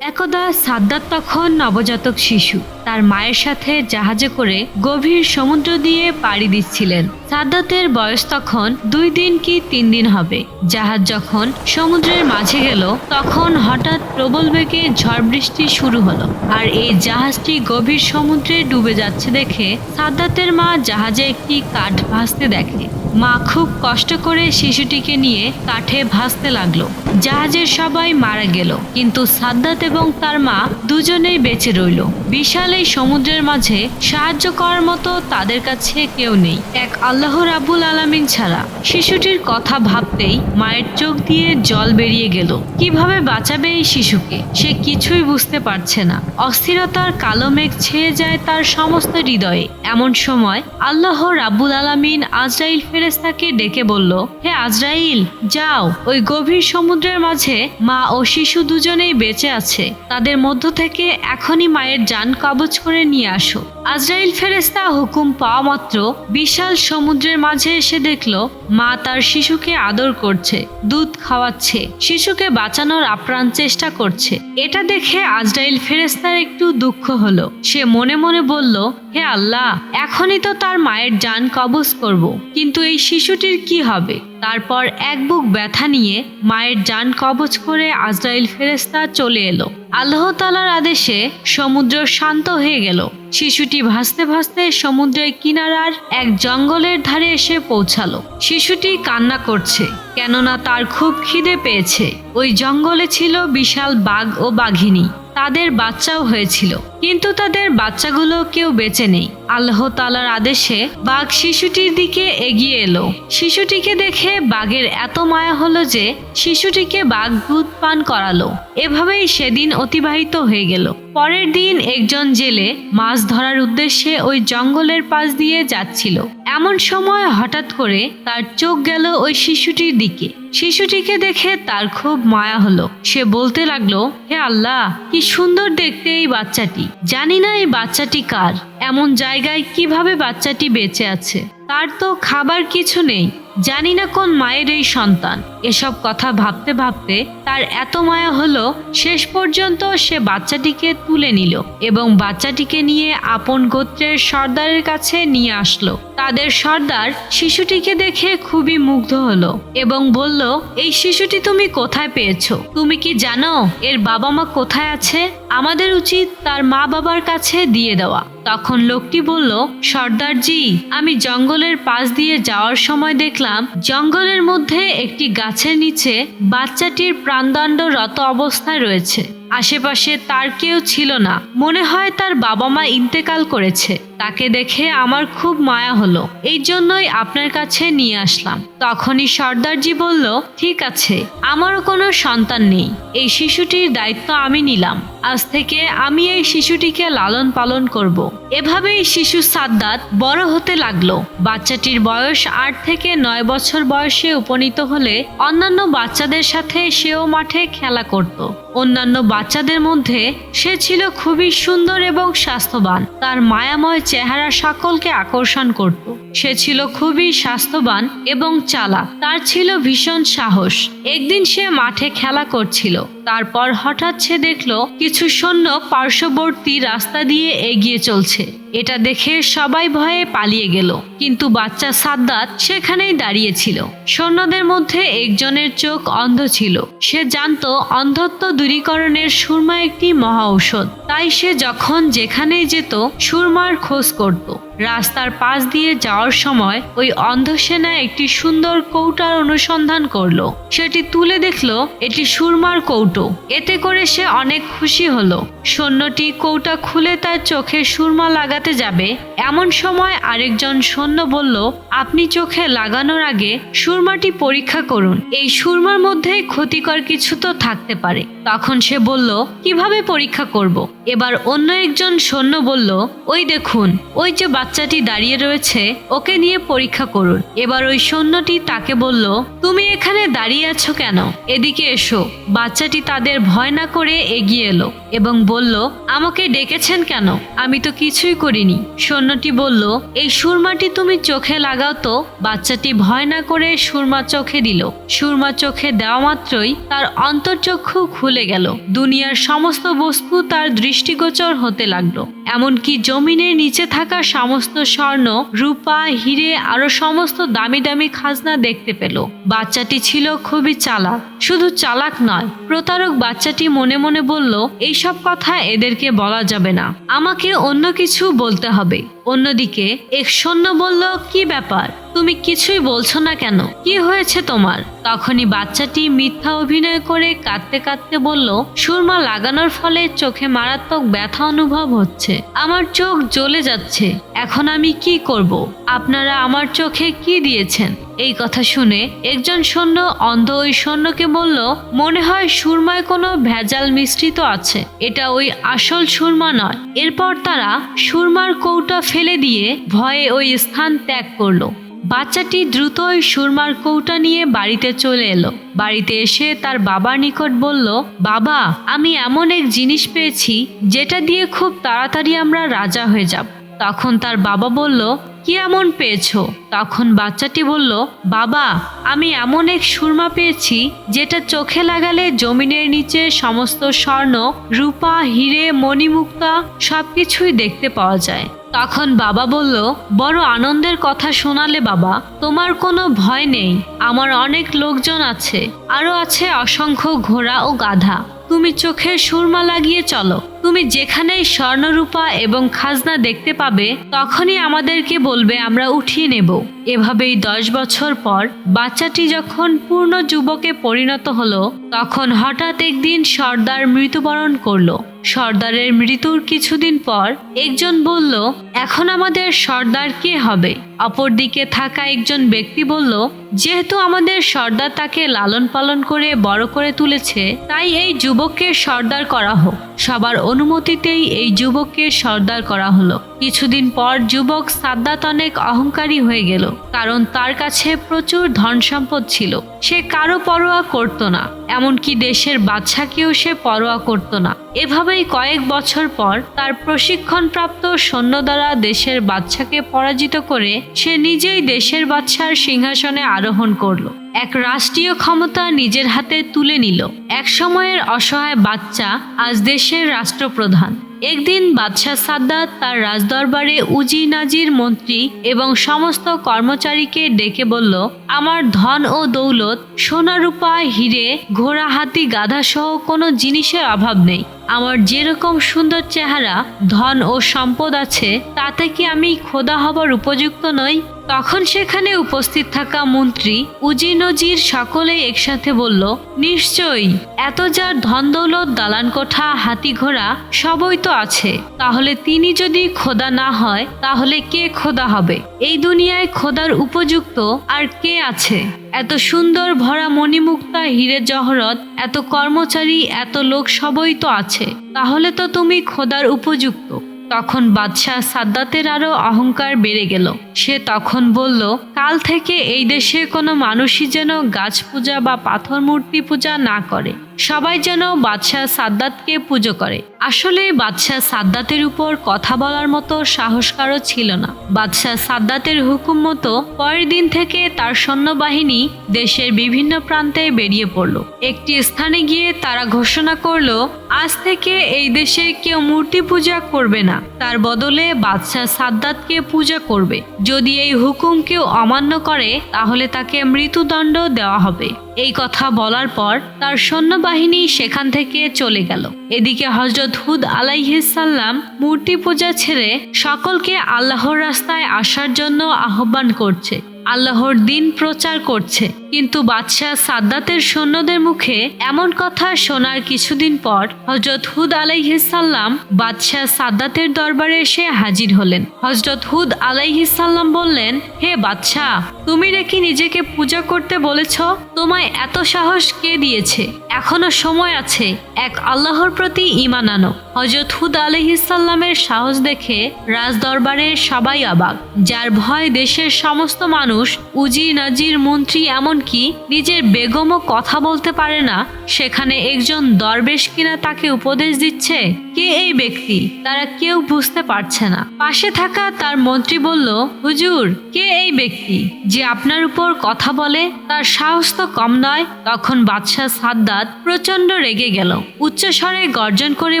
একদা সাদ্দাত তখন নবজাতক শিশু। তার মায়ের সাথে জাহাজে করে গভীর সমুদ্র দিয়ে পাড়ি দিচ্ছিলেন। সাদ্দাতের বয়স তখন দুই দিন কি তিন দিন হবে। জাহাজ যখন সমুদ্রের মাঝে গেল, তখন হঠাৎ প্রবল বেগে ঝড় বৃষ্টি শুরু হলো। আর এই জাহাজটি গভীর সমুদ্রে ডুবে যাচ্ছে দেখে সাদ্দাতের মা জাহাজে একটি কাঠ ভাসতে দেখে। মা খুব কষ্ট করে শিশুটিকে নিয়ে কাঠে ভাসতে লাগল। জাহাজের সবাই মারা গেল, কিন্তু সাদ্দাত এবং তার মা দুজনেই বেঁচে রইল। বিশাল এই সমুদ্রের মাঝে সাহায্য করার মতো তাদের কাছে কেউ নেই। এক আল্লাহ রাবুল আলামিন ছাড়া। শিশুটির কথা ভাবতেই মায়ের চোখ দিয়ে জল বেরিয়ে গেল। কীভাবে বাঁচাবে এই শিশুকে? সে কিছুই বুঝতে পারছে না। অস্থিরতার কালো মেঘ ছেয়ে যায় তার সমস্ত হৃদয়ে। এমন সময় আল্লাহ রাব্বুল আলামিন আজরাইল ফেরেস্তাকে ডেকে বলল, হে আজরাইল, যাও। ওই গভীর সমুদ্রের মাঝে মা ও শিশু দুজনেই বেঁচে আছে। তাদের মধ্য থেকে এখনই মায়ের যান কাবজ করে নিয়ে আসো। আজরাইল ফেরেস্তা হুকুম পাওয়া মাত্র বিশাল সমুদ্রের মাঝে এসে দেখল, মা তার শিশুকে আদর করছে, দুধ খাওয়াচ্ছে, শিশুকে বাঁচানোর আপ্রাণ চেষ্টা করছে। এটা দেখে আজরাইল ফেরেস্তার একটু দুঃখ হলো। সে মনে মনে বলল, হে আল্লাহ, এখনই তো তার মায়ের যান কবজ করব, কিন্তু এই শিশুটির কি হবে? তারপর এক বুক ব্যথা নিয়ে মায়ের যান কবচ করে আজরাইল ফেরেস্তা চলে এলো। আল্লাহ তালার আদেশে সমুদ্র শান্ত হয়ে গেল। শিশুটি ভাসতে ভাসতে সমুদ্রের কিনারার এক জঙ্গলের ধারে এসে পৌঁছালো। শিশুটি কান্না করছে, কেননা তার খুব খিদে পেয়েছে। ওই জঙ্গলে ছিল বিশাল বাঘ ও বাঘিনী। তাদের বাচ্চাও হয়েছিল, কিন্তু তাদের বাচ্চাগুলো কেউ বেঁচে নেই। আল্লাহ তালার আদেশে বাঘ শিশুটির দিকে এগিয়ে এলো। শিশুটিকে দেখে বাঘের এত মায়া হলো যে শিশুটিকে বাঘ দুধ পান করালো। এভাবেই সেদিন অতিবাহিত হয়ে গেল। পরের দিন একজন জেলে মাছ ধরার উদ্দেশ্যে ওই জঙ্গলের পাশ দিয়ে যাচ্ছিল। এমন সময় হঠাৎ করে তার চোখ গেল ওই শিশুটির দিকে। শিশুটিকে দেখে তার খুব মায়া হলো। সে বলতে লাগল, হে আল্লাহ, কি সুন্দর দেখতে এই বাচ্চাটি। জানি না এই বাচ্চাটি কার। এমন জায়গায় কীভাবে বাচ্চাটি বেঁচে আছে? তার তো খাবার কিছু নেই। জানি না কোন মায়ের এই সন্তান। এসব কথা ভাবতে ভাবতে তার এত মায়া হলো, শেষ পর্যন্ত সে বাচ্চাটিকে তুলে নিল এবং বাচ্চাটিকে নিয়ে আপন গোত্রের সর্দারের কাছে নিয়ে আসলো। তাদের সর্দার শিশুটিকে দেখে খুবই মুগ্ধ হলো এবং বলল, এই শিশুটি তুমি কোথায় পেয়েছ? তুমি কি জানো এর বাবা মা কোথায় আছে? আমাদের উচিত তার মা বাবার কাছে দিয়ে দেওয়া। তখন লোকটি বলল, সর্দারজি, আমি জঙ্গলের পাশ দিয়ে যাওয়ার সময় দেখলাম জঙ্গলের মধ্যে একটি গাছের নিচে বাচ্চাটির প্রাণদণ্ডরত অবস্থায় রয়েছে। আশেপাশে তার কেউ ছিল না। মনে হয় তার বাবা মা ইন্তেকাল করেছে। তাকে দেখে আমার খুব মায়া হলো। এই জন্যই আপনার কাছে নিয়ে আসলাম। তখনই সর্দারজি বলল, ঠিক আছে, আমারও কোনো সন্তান নেই। এই শিশুটির দায়িত্ব আমি নিলাম। আজ থেকে আমি এই শিশুটিকে লালন পালন করব। এভাবেই শিশু সাদ্দাত বড় হতে লাগল। বাচ্চাটির বয়স আট থেকে নয় বছর বয়সে উপনীত হলে অন্যান্য বাচ্চাদের সাথে সেও মাঠে খেলা করত। অন্যান্য বাচ্চাদের মধ্যে সে ছিল খুবই সুন্দর এবং স্বাস্থ্যবান। তার মায়াময় চেহারা সকলকে আকর্ষণ করত। সে ছিল খুবই স্বাস্থ্যবান এবং চালা তার ছিল ভীষণ সাহস। একদিন সে মাঠে খেলা করছিল। তারপর হঠাৎ সে দেখল, কিছু সৈন্য পার্শ্ববর্তী রাস্তা দিয়ে এগিয়ে চলছে। এটা দেখে সবাই ভয়ে পালিয়ে গেল। কিন্তু বাচ্চা সাদ্দাত সেখানেই দাঁড়িয়েছিল। সৈন্যদের মধ্যে একজনের চোখ অন্ধ ছিল। সে জানতো অন্ধত্ব দূরীকরণের সুরমা একটি মহা ঔষধ। তাই সে যখন যেখানেই যেত, সুরমার খোঁজ করত। রাস্তার পাশ দিয়ে যাওয়ার সময় ওই অন্ধ সেনা একটি সুন্দর কৌটার অনুসন্ধান করল। সেটি তুলে দেখল এটি সুরমার কৌটো। এতে করে সে অনেক খুশি হলো। সৈন্যটি কৌটা খুলে তার চোখে সুরমা লাগাতে যাবে। এমন সময় আরেকজন সৈন্য বলল, আপনি চোখে লাগানোর আগে সুরমাটি পরীক্ষা করুন। এই সুরমার মধ্যে ক্ষতিকর কিছু তো থাকতে পারে। তখন সে বলল, কীভাবে পরীক্ষা করব। এবার অন্য একজন সৈন্য বলল, ওই দেখুন, ওই যে বাচ্চাটি দাঁড়িয়ে রয়েছে, ওকে নিয়ে পরীক্ষা করুন। এবার ওই সৈন্যটি তাকে বলল, তুমি এখানে দাঁড়িয়ে আছো কেন? এদিকে এসো। বাচ্চাটি তাদের ভয় না করে এগিয়ে এলো এবং বলল, আমাকে ডেকেছেন কেন? আমি তো কিছুই করিনি। সৈন্যটি বলল, এই সুরমাটি তুমি চোখে লাগাও তো। বাচ্চাটি ভয় না করে সুরমা চোখে দিল। সুরমা চোখে দেওয়া মাত্রই তার অন্তর্চক্ষু খুলে গেল। দুনিয়ার সমস্ত বস্তু তার দৃষ্টিগোচর হতে লাগল। এমনকি জমিনের নিচে থাকা সমস্ত স্বর্ণ, রূপা, হিরে আরও সমস্ত দামি দামি খাজনা দেখতে পেল। বাচ্চাটি ছিল খুবই চালাক। শুধু চালাক নয়, প্রতারক বাচ্চাটি মনে মনে বলল, এইসব কথা এদেরকে বলা যাবে না। আমাকে অন্য কিছু বলতে হবে। অন্যদিকে এক সৈন্য বলল, কি ব্যাপার? তুমি কিছুই বলছো না কেন? কি হয়েছে তোমার? তখনই বাচ্চাটি মিথ্যা অভিনয় করে কাঁদতে কাঁদতে বলল, সুরমা লাগানোর ফলে চোখে মারাত্মক ব্যথা অনুভব হচ্ছে। আমার চোখ জ্বলে যাচ্ছে। এখন আমি কি করব? আপনারা আমার চোখে কি দিয়েছেন? এই কথা শুনে একজন সৈন্য অন্ধ ওই সৈন্যকে বলল, মনে হয় সুরমায় কোনো ভেজাল মিশ্রিত আছে। এটা ওই আসল সুরমা নয়। এরপর তারা সুরমার কৌটা ফেলে দিয়ে ভয়ে ওই স্থান ত্যাগ করল। বাচ্চাটি দ্রুত ওই সুরমার কৌটা নিয়ে বাড়িতে চলে এলো। বাড়িতে এসে তার বাবার নিকট বলল, বাবা, আমি এমন এক জিনিস পেয়েছি, যেটা দিয়ে খুব তাড়াতাড়ি আমরা রাজা হয়ে যাব। তখন তার বাবা বলল কি এমন পেয়েছ? তখন বাচ্চাটি বলল, বাবা, আমি এমন এক সুরমা পেয়েছি যেটা চোখে লাগালে জমিনের নিচে সমস্ত স্বর্ণ, রূপা, হিরে, মণিমুক্তা সবকিছুই দেখতে পাওয়া যায়। তখন বাবা বলল, বড় আনন্দের কথা শোনালে বাবা, তোমার কোনো ভয় নেই। আমার অনেক লোকজন আছে, আরও আছে অসংখ্য ঘোড়া ও গাধা। তুমি চোখে সুরমা লাগিয়ে চলো। তুমি যেখানেই স্বর্ণরূপা এবং খাজনা দেখতে পাবে, তখনই আমাদেরকে বলবে আমরা উঠিয়ে নেব। এভাবেই দশ বছর পর বাচ্চাটি যখন পূর্ণ যুবকে পরিণত হলো, তখন হঠাৎ একদিন সর্দার মৃত্যুবরণ করল। সর্দারের মৃত্যুর কিছুদিন পর একজন বলল, এখন আমাদের সর্দার কে হবে? অপরদিকে থাকা একজন ব্যক্তি বলল, যেহেতু আমাদের সর্দার তাকে লালন পালন করে বড় করে তুলেছে, তাই এই যুবককে সর্দার করা হোক। সবার অনুমতিতেই এই যুবককে সর্দার করা হলো। কিছুদিন পর যুবক সাদ্দাত অনেক অহংকারী হয়ে গেল। কারণ তার কাছে প্রচুর ধন সম্পদ ছিল। সে কারও পরোয়া করত না, এমনকি দেশের বাচ্চাকেও সে পরোয়া করত না। এভাবেই কয়েক বছর পর তার প্রশিক্ষণপ্রাপ্ত সৈন্য দ্বারা দেশের বাচ্চাকে পরাজিত করে সে নিজেই দেশের বাচ্চার সিংহাসনে আরোহণ করল। এক রাষ্ট্রীয় ক্ষমতা নিজের হাতে তুলে নিল। এক সময়ের অসহায় বাচ্চা আজ দেশের রাষ্ট্রপ্রধান। একদিন বাদশাহ সাদ্দাত তার রাজদরবারে উজি নাজির মন্ত্রী এবং সমস্ত কর্মচারীকে ডেকে বলল, আমার ধন ও দৌলত, সোনা রূপা, হিরে, ঘোড়া, হাতি, গাধা সহ কোনো জিনিসের অভাব নেই। আমার যেরকম সুন্দর চেহারা, ধন ও সম্পদ আছে, তাতে কি আমি খোদা হবার উপযুক্ত নই? তখন সেখানে উপস্থিত থাকা মন্ত্রী উজি নজির সকলেই একসাথে বলল, নিশ্চয়ই, এত যার ধন দৌলত, দালান কোঠা, হাতি ঘোড়া, সবই তো আছে। তাহলে তিনি যদি খোদা না হয়, তাহলে কে খোদা হবে? এই দুনিয়ায় খোদার উপযুক্ত আর কে আছে? এত সুন্দর ভরা মণিমুক্তা, হিরে জহরত, এত কর্মচারী, এত লোক সবই তো আছে। তাহলে তো তুমি খোদার উপযুক্ত। তখন বাদশাহ সাদ্দাতের আরও অহংকার বেড়ে গেল। সে তখন বলল, কাল থেকে এই দেশে কোনো মানুষই যেন গাছ পূজা বা পাথর মূর্তি পূজা না করে। সবাই যেন বাদশাহ সাদ্দাতকে পুজো করে। আসলে বাদশাহ সাদ্দাতের উপর কথা বলার মতো সাহস কারও ছিল না। বাদশাহ সাদ্দাতের হুকুম মতো পরের দিন থেকে তার সৈন্যবাহিনী দেশের বিভিন্ন প্রান্তে বেরিয়ে পড়ল। একটি স্থানে গিয়ে তারা ঘোষণা করল, আজ থেকে এই দেশে কেউ মূর্তি পূজা করবে না। তার বদলে বাদশাহ সাদ্দাতকে পূজা করবে। যদি এই হুকুম কেউ অমান্য করে, তাহলে তাকে মৃত্যুদণ্ড দেওয়া হবে। এই কথা বলার পর তার সৈন্যবাহিনী সেখান থেকে চলে গেল। এদিকে হজরত হুদ আলাইহিসাল্লাম মূর্তি পূজা ছেড়ে সকলকে আল্লাহর রাস্তায় আসার জন্য আহ্বান করছে, আল্লাহর দিন প্রচার করছে। কিন্তু বাদশাহ সাদ্দাতের সৈন্যদের মুখে এমন কথা শোনার কিছুদিন পর হজরত হুদ আলাইহিসাল্লাম বাদশাহ সাদ্দাতের দরবারে এসে হাজির হলেন। হজরত হুদ আলাইহিসাল্লাম বললেন, হে বাদশাহ, তুমি নাকি নিজেকে পূজা করতে বলেছ? তোমায় এত সাহস কে দিয়েছে? এখনও সময় আছে, এক আল্লাহর প্রতি ইমান আনো। হজরত হুদ আলহিসাল্লামের সাহস দেখে রাজ দরবারের সবাই অবাক। যার ভয় দেশের সমস্ত মানুষ উজি নাজির মন্ত্রী এমনকি নিজের বেগমও কথা বলতে পারে না, সেখানে একজন দরবেশ কিনা তাকে উপদেশ দিচ্ছে? কে এই ব্যক্তি? তারা কেউ বুঝতে পারছে না। পাশে থাকা তার মন্ত্রী বলল, হুজুর, কে এই ব্যক্তি? যে আপনার উপর কথা বলে, তার সাহস তো কম নয়। তখন বাদশাহ সাদ্দাত প্রচণ্ড রেগে গেল। উচ্চস্বরে গর্জন করে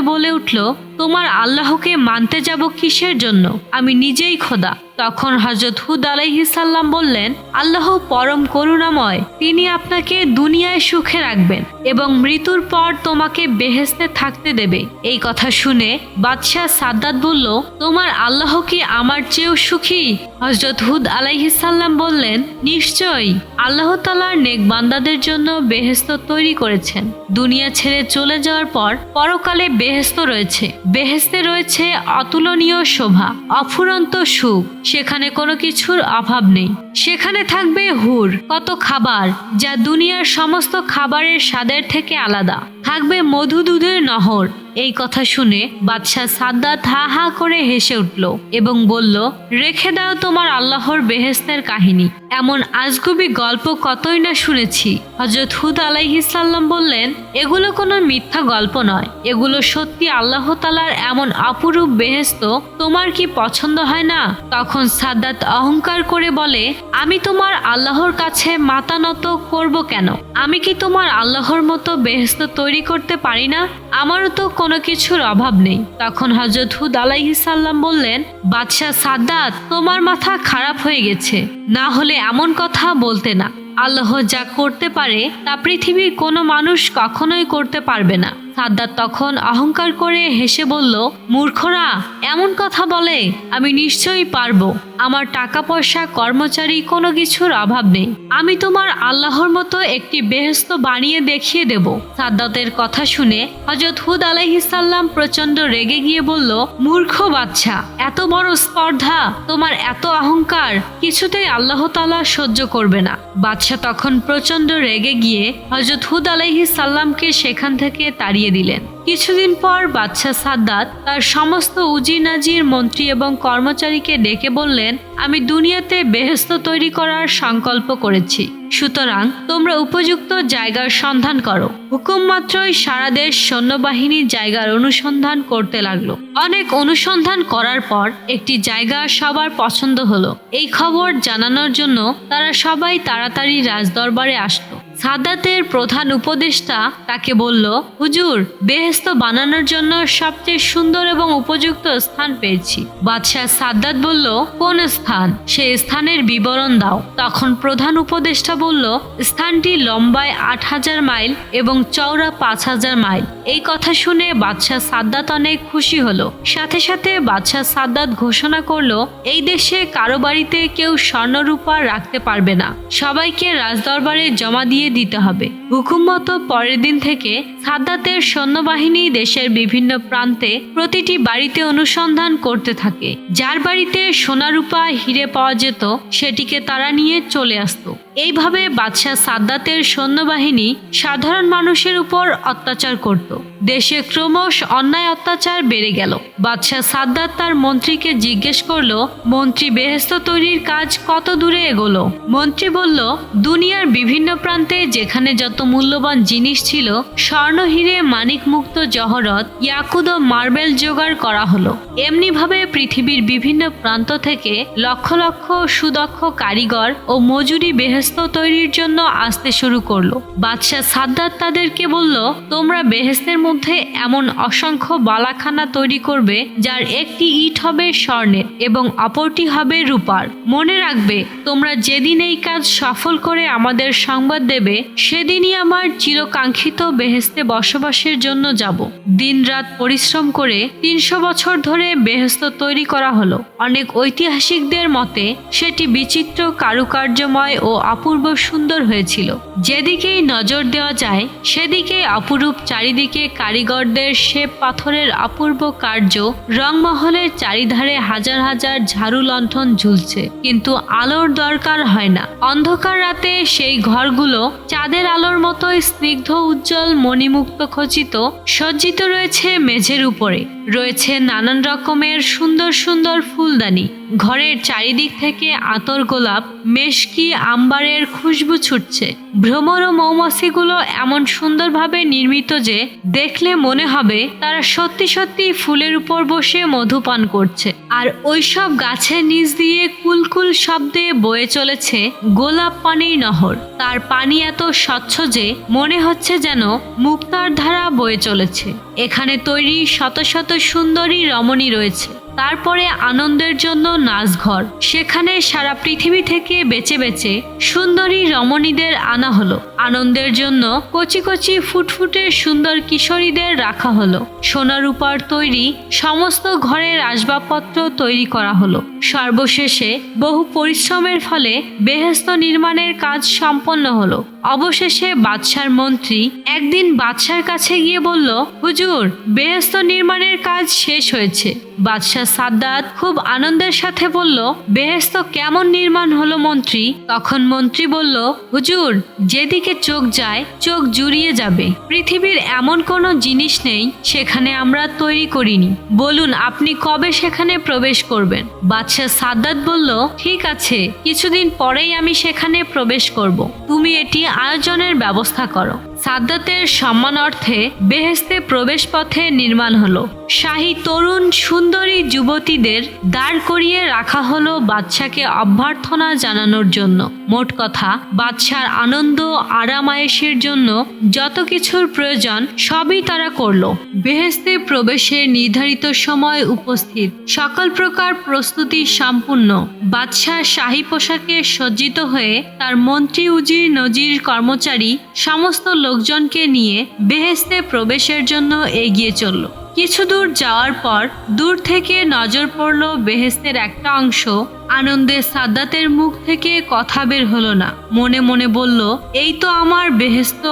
বলে উঠল, তোমার আল্লাহকে মানতে যাব কিসের জন্য? আমি নিজেই খোদা। তখন হজরত হুদ আলাইহিসাল্লাম বললেন, আল্লাহ পরম করুণাময়, তিনি আপনাকে দুনিয়ায় সুখে রাখবেন এবং মৃত্যুর পর তোমাকে বেহেস্তে থাকতে দেবে। এই কথা শুনে বাদশাহ সাদ্দাত বলল, তোমার আল্লাহ কি আমার চেয়েও সুখী? হজরত হুদ আলাইহিসাল্লাম বললেন, নিশ্চয়ই, আল্লাহ তালার নেক বান্দাদের জন্য বেহেস্ত তৈরি করেছেন। দুনিয়া ছেড়ে চলে যাওয়ার পর পরকালে বেহেস্ত রয়েছে। বেহেস্তে রয়েছে অতুলনীয় শোভা, অফুরন্ত সুখ সেখানে কোনো কিছুর অভাব নেই। সেখানে থাকবে হুর, কত খাবার, যা দুনিয়ার সমস্ত খাবারের স্বাদের থেকে আলাদা। থাকবে মধু দুধের নহর। এই কথা শুনে বাদশাহ সাদ্দাত হা হা করে হেসে উঠল এবং বলল, রেখে দাও তোমার আল্লাহর বেহেস্তের কাহিনী। এমন আজগুবি গল্প কতই না শুনেছি। হজরত হুদ আলাইহিসাল্লাম বললেন, এগুলো কোনো মিথ্যা গল্প নয়। এগুলো সত্যি আল্লাহ তালার এমন অপরূপ বেহেস্ত তোমার কি পছন্দ হয় না? তখন সাদ্দাত অহংকার করে বলে, আমি তোমার আল্লাহর কাছে মাতানত করব কেন? আমি কি তোমার আল্লাহর মতো বেহেস্ত তৈরি করতে পারি না, আমারও তো কোনো কিছুর অভাব নেই। তখন হজরত হুদ আলাইহিসাল্লাম বললেন, বাদশাহ সাদ্দাত, তোমার মাথা খারাপ হয়ে গেছে। না হলে এমন কথা বলতে না। আল্লাহ যা করতে পারে, তা পৃথিবীর কোনো মানুষ কখনোই করতে পারবে না। সাদ্দাত তখন অহংকার করে হেসে বলল, মূর্খরা, এমন কথা বলে, আমি নিশ্চয়ই পারব। আমার টাকা পয়সা কর্মচারী কোনো কিছুর অভাব নেই। আমি তোমার আল্লাহর মতো একটি বেহেস্ত বানিয়ে দেখিয়ে দেব। সাদ্দাতের কথা শুনে হজরত হুদ আলাইহিসাল্লাম প্রচণ্ড রেগে গিয়ে বলল, মূর্খ বাচ্চা, এত বড় স্পর্ধা, তোমার এত অহংকার, কিছুতেই আল্লাহ তালা সহ্য করবে না। বাদশাহ তখন প্রচণ্ড রেগে গিয়ে হজরত হুদ আলাইহিসাল্লামকে সেখান থেকে তাড়িয়ে দিলেন। কিছুদিন পর বাদশাহ সাদ্দাত তার সমস্ত উজি নাজির মন্ত্রী এবং কর্মচারীকে ডেকে বললেন, আমি দুনিয়াতে বেহেস্ত তৈরি করার সংকল্প করেছি। সুতরাং তোমরা উপযুক্ত জায়গার সন্ধান করো। হুকুম মাত্রই সারা দেশ সৈন্যবাহিনী জায়গার অনুসন্ধান করতে লাগল। অনেক অনুসন্ধান করার পর একটি জায়গা সবার পছন্দ হলো। এই খবর জানানোর জন্য তারা সবাই তাড়াতাড়ি রাজদরবারে আসলো। সাদাতের প্রধান উপদেষ্টা তাকে বলল, হুজুর বেহেস্ত বানানোর জন্য সবচেয়ে সুন্দর এবং উপযুক্ত স্থান পেয়েছি। বাদশাহ সাদ্দাত বলল, কোন স্থান? সে স্থানের বিবরণ দাও। তখন প্রধান উপদেষ্টা বলল, স্থানটি লম্বায় আট হাজার মাইল এবং চওড়া পাঁচ হাজার মাইল। এই কথা শুনে বাদশাহ সাদ্দাত অনেক খুশি হলো। সাথে সাথে বাদশাহ সাদ্দাত ঘোষণা করল, এই দেশে কারও বাড়িতে কেউ স্বর্ণরূপা রাখতে পারবে না। সবাইকে রাজদরবারে জমা দিয়ে দিতে হবে। হুকুম মতো পরের দিন থেকে সাদ্দাতের সৈন্যবাহিনী দেশের বিভিন্ন প্রান্তে প্রতিটি বাড়িতে অনুসন্ধান করতে থাকে। যার বাড়িতে সোনারূপা হিরে পাওয়া যেত, সেটিকে তারা নিয়ে চলে আসতো। এইভাবে বাদশাহ সাদ্দাতের সৈন্যবাহিনী সাধারণ মানুষের উপর অত্যাচার করত। দেশে ক্রমশ অন্যায় অত্যাচার বেড়ে গেল। বাদশাহ সাদ্দাত তার মন্ত্রীকে জিজ্ঞেস করল, মন্ত্রী বেহেস্ত তৈরির কাজ কত দূরে এগোলো? মন্ত্রী বলল, দুনিয়ার বিভিন্ন প্রান্তে যেখানে যত মূল্যবান জিনিস ছিল, স্বর্ণ হিরে মানিক মুক্ত জহরত, ইয়াকুদ ও মার্বেল জোগাড় করা হলো। এমনিভাবে পৃথিবীর বিভিন্ন প্রান্ত থেকে লক্ষ লক্ষ সুদক্ষ কারিগর ও মজুরি বেহেস্ত তৈরির জন্য আসতে শুরু করল? বাদশাহ সাদ্দাত তাদেরকে বলল, তোমরা বেহেস্তের মধ্যে এমন অসংখ্য বালাখানা তৈরি করবে, যার একটি ইট হবে স্বর্ণের এবং অপরটি হবে রূপার। মনে রাখবে, তোমরা যেদিন এই কাজ সফল করে আমাদের সংবাদ দেবে, সেদিনই আমার চিরকাঙ্ক্ষিত বেহেস্তে বসবাসের জন্য যাব। দিনরাত পরিশ্রম করে তিনশো বছর ধরে বেহেস্ত তৈরি করা হলো। অনেক ঐতিহাসিকদের মতে, সেটি বিচিত্র কারুকার্যময় ও অপূর্ব সুন্দর হয়েছিল। যেদিকেই নজর দেওয়া যায়, সেদিকেই অপরূপ চারিদিকে কারিগরদের শ্বেত পাথরের অপূর্ব কার্য রংমহলের চারিধারে হাজার হাজার ঝাড়ু লণ্ঠন ঝুলছে। কিন্তু আলোর দরকার হয় না। অন্ধকার রাতে সেই ঘরগুলো চাঁদের আলোর মতোই স্নিগ্ধ, উজ্জ্বল, মণিমুক্ত, খচিত, সজ্জিত রয়েছে মেঝের উপরে। রয়েছে নানান রকমের সুন্দর সুন্দর ফুলদানি। ঘরের চারিদিক থেকে আতর গোলাপ, মেশকি, আম্বারের খুশবু ছুটছে। ভ্রমর ও মৌমাছিগুলো এমন সুন্দরভাবে নির্মিত যে, দেখলে মনে হবে তারা সত্যি সত্যি ফুলের উপর বসে মধুপান করছে। আর ওইসব গাছের নিচ দিয়ে কুলকুল শব্দে বয়ে চলেছে গোলাপ পানির নহর। তার পানি এত স্বচ্ছ যে, মনে হচ্ছে যেন মুক্তার ধারা বয়ে চলেছে। এখানে তৈরি শত শত সুন্দরী রমণী রয়েছে। তারপরে আনন্দের জন্য নাচঘর। সেখানে সারা পৃথিবী থেকে বেছে বেছে সুন্দরী রমণীদের আনা হলো। আনন্দের জন্য কচি কচি ফুটফুটে সুন্দর কিশোরীদের রাখা হলো। সোনা রূপার তৈরি সমস্ত ঘরের আসবাবপত্র তৈরি করা হলো। সর্বশেষে বহু পরিশ্রমের ফলে বেহেস্ত নির্মাণের কাজ সম্পন্ন হলো। অবশেষে বাদশার মন্ত্রী একদিন বাদশার কাছে গিয়ে বলল, হুজুর, বেহেস্ত নির্মাণের কাজ শেষ হয়েছে। বাদশাহ সাদ্দাত খুব আনন্দের সাথে বলল বেহেস্ত কেমন নির্মাণ হলো মন্ত্রী? তখন মন্ত্রী বলল, হুজুর, যেদিকে চোখ যায়, চোখ জুড়িয়ে যাবে। পৃথিবীর এমন কোনো জিনিস নেই সেখানে আমরা তৈরি করিনি। বলুন, আপনি কবে সেখানে প্রবেশ করবেন? বাদশাহ সাদ্দাত বলল, ঠিক আছে, কিছুদিন পরেই আমি সেখানে প্রবেশ করব। তুমি এটি আয়োজনের ব্যবস্থা করো। সাদ্দাতের সম্মানার্থে বেহেস্তে প্রবেশ পথে নির্মাণ হলো। শাহী তরুণ সুন্দরী যুবতীদের দাঁড় করিয়ে রাখা হলো বাদশাকে অভ্যর্থনা জানানোর জন্য। মোট কথা, বাদশার আনন্দ আরামায়েশের জন্য যত কিছুর প্রয়োজন সবই তারা করল। বেহেস্তে প্রবেশের নির্ধারিত সময় উপস্থিত। সকল প্রকার প্রস্তুতি সম্পূর্ণ। বাদশাহ শাহী পোশাকে সজ্জিত হয়ে তার মন্ত্রী উজির নজির কর্মচারী সমস্ত লোকজনকে নিয়ে বেহেস্তে প্রবেশের জন্য এগিয়ে চলল। কিছু দূর যাওয়ার পর দূর থেকে নজর পড়ল বেহেস্তের একটা অংশ আনন্দে সাদ্দাতের মুখ থেকে কথা বের হলো না। মনে মনে বলল, এই তো আমার বেহেস্ত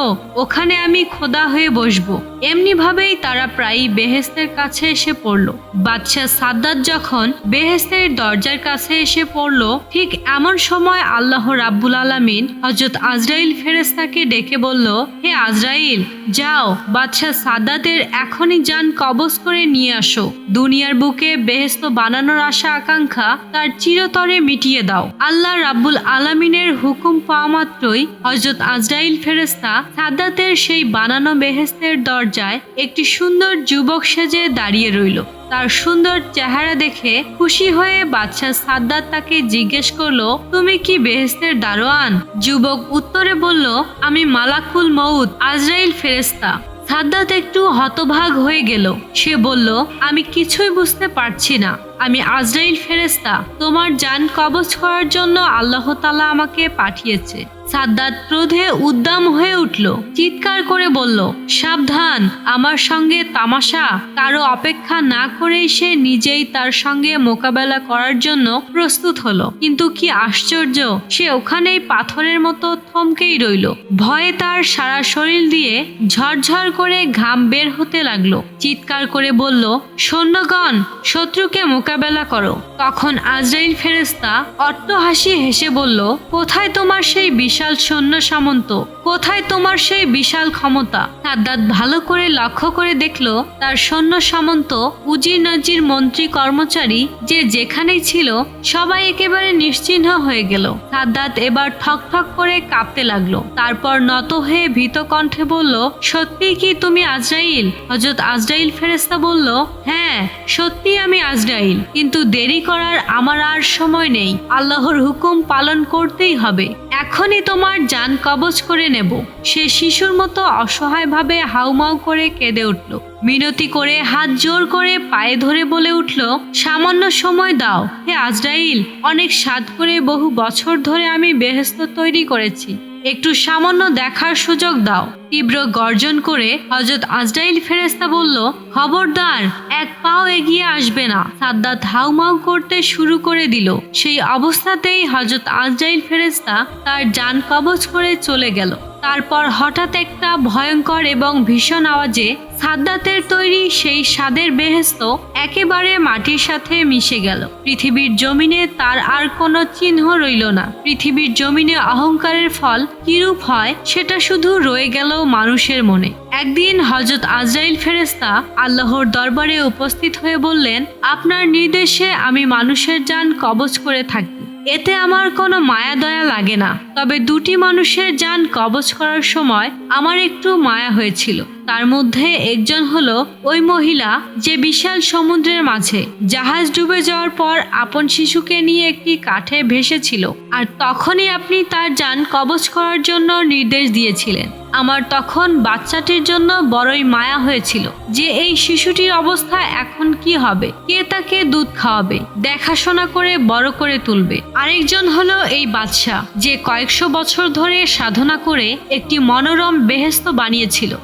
ওখানে আমি খোদা হয়ে বসবো। এমনি ভাবেই তারা প্রায়ই বেহেস্তের কাছে এসে পড়ল। বাদশাহ সাদ্দাত যখন বেহেস্তের দরজার কাছে এসে পড়ল, ঠিক এমন সময় আল্লাহ রাব্বুল আলামিন হজরত আজরাইল ফেরেস্তাকে ডেকে বলল, হে আজরাইল, যাও, বাদশাহ সাদ্দাতের এখনই যান কবজ করে নিয়ে আসো। দুনিয়ার বুকে বেহেস্ত বানানোর আশা আকাঙ্ক্ষা তার চিরতরে মিটিয়ে দাও। আল্লাহ রাব্বুল আলামিনের হুকুম পাওয়া মাত্রই হজরত আজরাইল ফেরেস্তা সাদ্দাতের সেই বানানো বেহেস্তের দরজায় একটি সুন্দর যুবক সেজে দাঁড়িয়ে রইল। তার সুন্দর চেহারা দেখে খুশি হয়ে বাদশাহ সাদ্দাত তাকে জিজ্ঞেস করল, তুমি কি বেহেস্তের দারোয়ান? যুবক উত্তরে বলল, আমি মালাকুল মউত, আজরাইল ফেরেস্তা সাদ্দাত একটু হতভাগ হয়ে গেল। সে বলল, আমি কিছুই বুঝতে পারছি না। আমি আজরাইল ফেরেস্তা তোমার যান কবচ করার জন্য আল্লাহ তালা আমাকে পাঠিয়েছে। সাদ্দাত ক্রোধে উদ্দাম হয়ে উঠল। চিৎকার করে বলল, সাবধান, আমার সঙ্গে তামাশা। কারও অপেক্ষা না করেই সে নিজেই তার সঙ্গে মোকাবেলা করার জন্য প্রস্তুত হলো। কিন্তু কি আশ্চর্য, সে ওখানেই পাথরের মতো থমকেই রইল। ভয়ে তার সারা শরীর দিয়ে ঝরঝর করে ঘাম বের হতে লাগল। চিৎকার করে বলল, সৈন্যগণ, শত্রুকে মোকাবেলা করো। তখন আজরাইল ফেরেস্তা অট্টহাসি হেসে বলল, কোথায় তোমার সেই বিশাল সৈন্য সামন্ত। কোথায় তোমার সেই বিশাল ক্ষমতা? সাদ্দাত ভালো করে লক্ষ্য করে দেখল, তার সৈন্য সামন্ত উজির নাজির মন্ত্রী কর্মচারী, যে যেখানেই ছিল, সবাই একেবারে নিশ্চিহ্ন হয়ে গেল। সাদ্দাত এবার ঠক ঠক করে কাঁপতে লাগল। তারপর নত হয়ে ভীত কণ্ঠে বলল সত্যি কি তুমি আজরাইল? হজরত আজরাইল ফেরেস্তা বলল হ্যাঁ সত্যি আমি আজরাইল। কিন্তু দেরি করার আমার আর সময় নেই। আল্লাহর হুকুম পালন করতেই হবে। এখনই তোমার যান কবজ করে নেব। সে শিশুর মতো অসহায়ভাবে হাউমাউ করে কেঁদে উঠল। মিনতি করে হাত জোর করে পায়ে ধরে বলে উঠল, সামান্য সময় দাও। হে আজরাইল, অনেক সাদ করে বহু বছর ধরে আমি বেহেস্ত তৈরি করেছি। একটু সামান্য দেখার সুযোগ দাও। তীব্র গর্জন করে হজরত আজরাইল ফেরেস্তা বলল, খবরদার, এক পাও এগিয়ে আসবে না। সাদ্দাত হাউমাউ করতে শুরু করে দিল। সেই অবস্থাতেই হজরত আজরাইল ফেরেস্তা তার যান কবজ করে চলে গেল। তারপর হঠাৎ একটা ভয়ঙ্কর এবং ভীষণ আওয়াজে সাদ্দাতের তৈরি সেই স্বাদের বেহেস্ত একেবারে মাটির সাথে মিশে গেল। পৃথিবীর জমিনে তার আর কোনো চিহ্ন রইল না। পৃথিবীর জমিনে অহংকারের ফল কিরূপ হয় সেটা শুধু রয়ে গেল মানুষের মনে। একদিন হজরত আজরাইল ফেরেস্তা আল্লাহর দরবারে উপস্থিত হয়ে বললেন, আপনার নির্দেশে আমি মানুষের যান কবজ করে থাকি। এতে আমার কোনো মায়া দয়া লাগে না। তবে দুটি মানুষের যান কবজ করার সময় আমার একটু মায়া হয়েছিল। তার মধ্যে একজন হলো ওই মহিলা যে বিশাল সমুদ্রের মাঝে জাহাজ ডুবে যাওয়ার পর আপন শিশুকে নিয়ে একটি কাঠে ভেসেছিল। আর তখনই আপনি তার যান কবচ করার জন্য নির্দেশ দিয়েছিলেন। আমার তখন বাচ্চাটির জন্য বড়ই মায়া হয়েছিল যে এই শিশুটির অবস্থা এখন কি হবে? কে তাকে দুধ খাওয়াবে? দেখাশোনা করে বড় করে তুলবে। আরেকজন হলো এই বাদশাহ যে কয়েকশো বছর ধরে সাধনা করে একটি মনোরম বেহেস্ত বানিয়েছিল।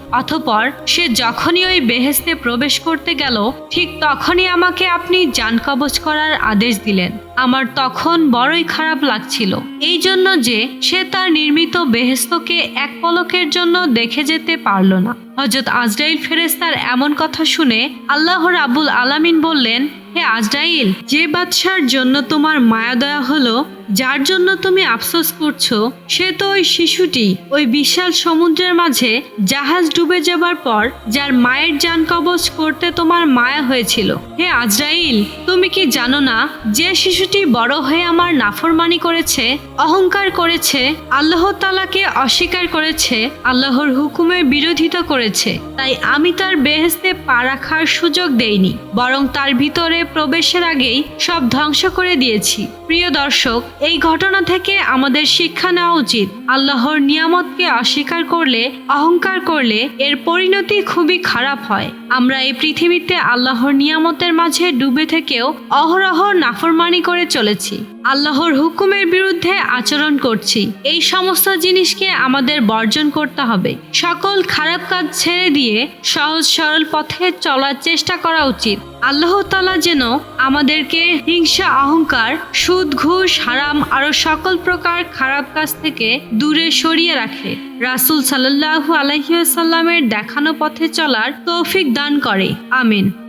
অথপর সে যখনই ওই বেহেস্তে প্রবেশ করতে গেল, ঠিক তখনই আমাকে আপনি যান কবচ করার আদেশ দিলেন। আমার তখন বড়ই খারাপ লাগছিল। এই জন্য যে সে তার নির্মিত বেহেস্তকে এক পলকের জন্য দেখে যেতে পারল না। হজরত আজরাইল ফেরেস্তার এমন কথা শুনে আল্লাহ রাবুল আলামিন বললেন, হে আজরাইল, যে বাদশার জন্য তোমার মায়া দয়া হলো যার জন্য তুমি আফসোস করছ, সে তো ওই শিশুটি, ওই বিশাল সমুদ্রের মাঝে জাহাজ ডুবে যাবার পর যার মায়ের যান কবচ করতে তোমার মায়া হয়েছিল। হে আজরাইল, তুমি কি জানো না, যে শিশুটি বড় হয়ে আমার নাফরমানি করেছে, অহংকার করেছে, আল্লাহ তালাকে অস্বীকার করেছে, আল্লাহর হুকুমের বিরোধিতা করেছে, তাই আমি তার বেহেস্তে পা রাখার সুযোগ দেইনি, বরং তার ভিতরে প্রবেশের আগেই সব ধ্বংস করে দিয়েছি। প্রিয় দর্শক, এই ঘটনা থেকে আমাদের শিক্ষা নেওয়া উচিত। আল্লাহর নিয়ামতকে অস্বীকার করলে, অহংকার করলে এর পরিণতি খুবই খারাপ হয়। আমরা এই পৃথিবীতে আল্লাহর নিয়ামতের মাঝে ডুবে থেকেও অহরহ নাফরমানি করে চলেছি। আল্লাহর হুকুমের বিরুদ্ধে আচরণ করছি। এই সমস্ত জিনিসকে আমাদের বর্জন করতে হবে। সকল খারাপ কাজ ছেড়ে দিয়ে সহজ সরল পথে চলার চেষ্টা করা উচিত। আল্লাহ তালা যেন আমাদেরকে হিংসা, অহংকার, সুদ, ঘুষ, হারাম আরও সকল প্রকার খারাপ কাজ থেকে দূরে সরিয়ে রাখে। রাসুল সাল্লাহু আলহিউসাল্লামের দেখানো পথে চলার তৌফিক দান করে। আমিন।